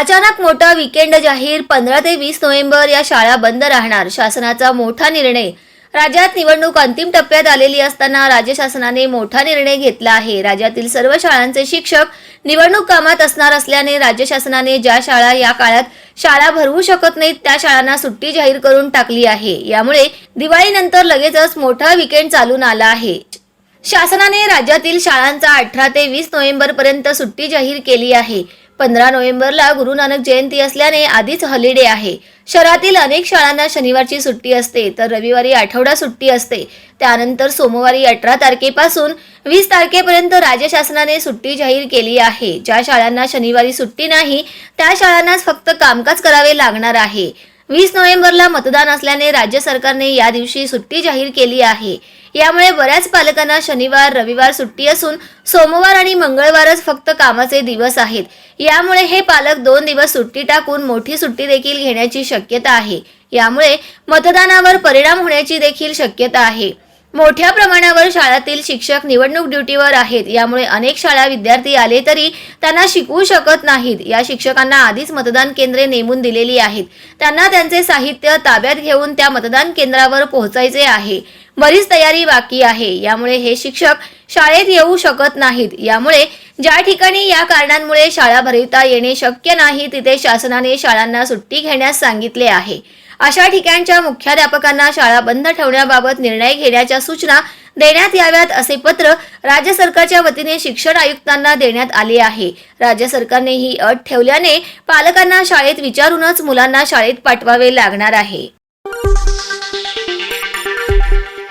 अचानक मोठा विकेंड जाहीर. पंधरा ते वीस नोव्हेंबर या शाळा बंद राहणार. शासनाचा मोठा निर्णय. राज्यात निवडणूक अंतिम टप्प्यात आलेली असताना राज्य शासनाने मोठा निर्णय घेतला आहे. राज्यातील सर्व शाळांचे शिक्षक निवडणूक कामात असणार असल्याने राज्य शासनाने ज्या शाळा या काळात शाळा भरवू शकत नाहीत त्या शाळांना सुट्टी जाहीर करून टाकली आहे. यामुळे दिवाळीनंतर लगेचच मोठा विकेंड चालून आला आहे. शासनाने राज्यातील शाळांचा अठरा ते वीस नोव्हेंबर पर्यंत सुट्टी जाहीर केली आहे. पंधरा नोव्हेंबरला गुरु नानक जयंती असल्याने आधीच हॉलिडे आहे. शहरातील अनेक शाळांना शनिवारची सुट्टी असते तर रविवारी आठवडा सुट्टी असते. त्यानंतर सोमवारी अठरा तारखेपासून वीस तारखेपर्यंत राज्य शासनाने सुट्टी जाहीर केली आहे. ज्या शाळांना शनिवारी सुट्टी नाही त्या शाळांनाच फक्त कामकाज करावे लागणार आहे. वीस नोव्हेंबरला मतदान असल्याने राज्य सरकारने या दिवशी सुट्टी जाहीर केली आहे. यामुळे बऱ्याच पालकांना शनिवार रविवार सुट्टी असून सोमवार आणि मंगळवारच फक्त कामाचे दिवस आहेत. यामुळे हे पालक दोन दिवस सुट्टी टाकून मोठी सुट्टी देखील घेण्याची शक्यता आहे. यामुळे मतदानावर परिणाम होण्याची देखील शक्यता आहे. मोठ्या प्रमाणावर शाळातील शिक्षक निवडणूक ड्युटीवर आहेत. यामुळे अनेक शाळा विद्यार्थी आले तरी त्यांना शिकवू शकत नाहीत. या शिक्षकांना आधीच मतदान केंद्रे नेमून दिलेली आहेत. त्यांना त्यांचे साहित्य ताब्यात घेऊन त्या मतदान केंद्रावर पोहोचायचे आहे. बरीच तयारी बाकी आहे. यामुळे हे शिक्षक शाळेत येऊ शकत नाहीत. यामुळे ज्या ठिकाणी या कारणांमुळे शाळा भरविता येणे शक्य नाही तिथे शासनाने शाळांना सुट्टी घेण्यास सांगितले आहे. अशा ठिकाणच्या मुख्याध्यापकांना शाळा बंद ठेवण्याबाबत निर्णय घेण्याच्या सूचना देण्यात याव्यात असे पत्र राज्य सरकारच्या वतीने शिक्षण आयुक्तांना देण्यात आले आहे. राज्य सरकारने ही अट ठेवल्याने पालकांना शाळेत विचारूनच मुलांना शाळेत पाठवावे लागणार आहे.